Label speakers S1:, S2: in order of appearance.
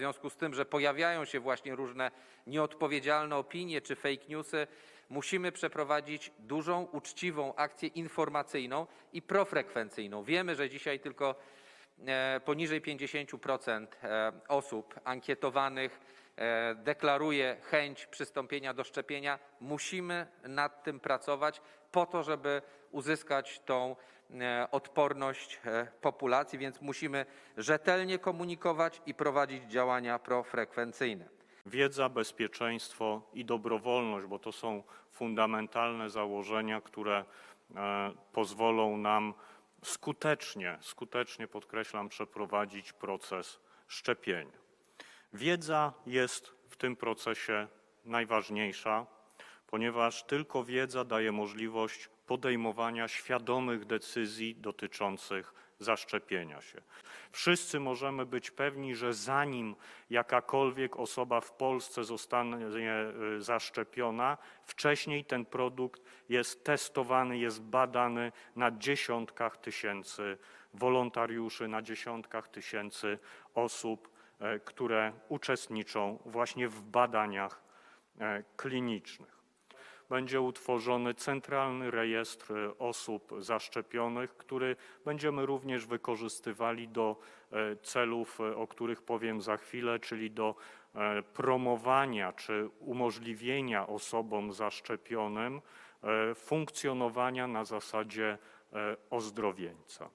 S1: W związku z tym, że pojawiają się właśnie różne nieodpowiedzialne opinie czy fake newsy, musimy przeprowadzić dużą, uczciwą akcję informacyjną i profrekwencyjną. Wiemy, że dzisiaj tylko poniżej 50% e, osób ankietowanych e, deklaruje chęć przystąpienia do szczepienia. Musimy nad tym pracować po to, żeby uzyskać tą e, odporność e, populacji, więc musimy rzetelnie komunikować i prowadzić działania profrekwencyjne.
S2: Wiedza, bezpieczeństwo i dobrowolność, bo to są fundamentalne założenia, które e, pozwolą nam skutecznie, skutecznie podkreślam, przeprowadzić proces szczepienia. Wiedza jest w tym procesie najważniejsza, ponieważ tylko wiedza daje możliwość podejmowania świadomych decyzji dotyczących zaszczepienia się. Wszyscy możemy być pewni, że zanim jakakolwiek osoba w Polsce zostanie y, zaszczepiona, wcześniej ten produkt jest testowany, jest badany na dziesiątkach tysięcy wolontariuszy, na dziesiątkach tysięcy osób, e, które uczestniczą właśnie w badaniach e, klinicznych. Będzie utworzony centralny rejestr e, osób zaszczepionych, który będziemy również wykorzystywali do e, celów, e, o których powiem za chwilę, czyli do promowania czy umożliwienia osobom zaszczepionym funkcjonowania na zasadzie ozdrowieńca.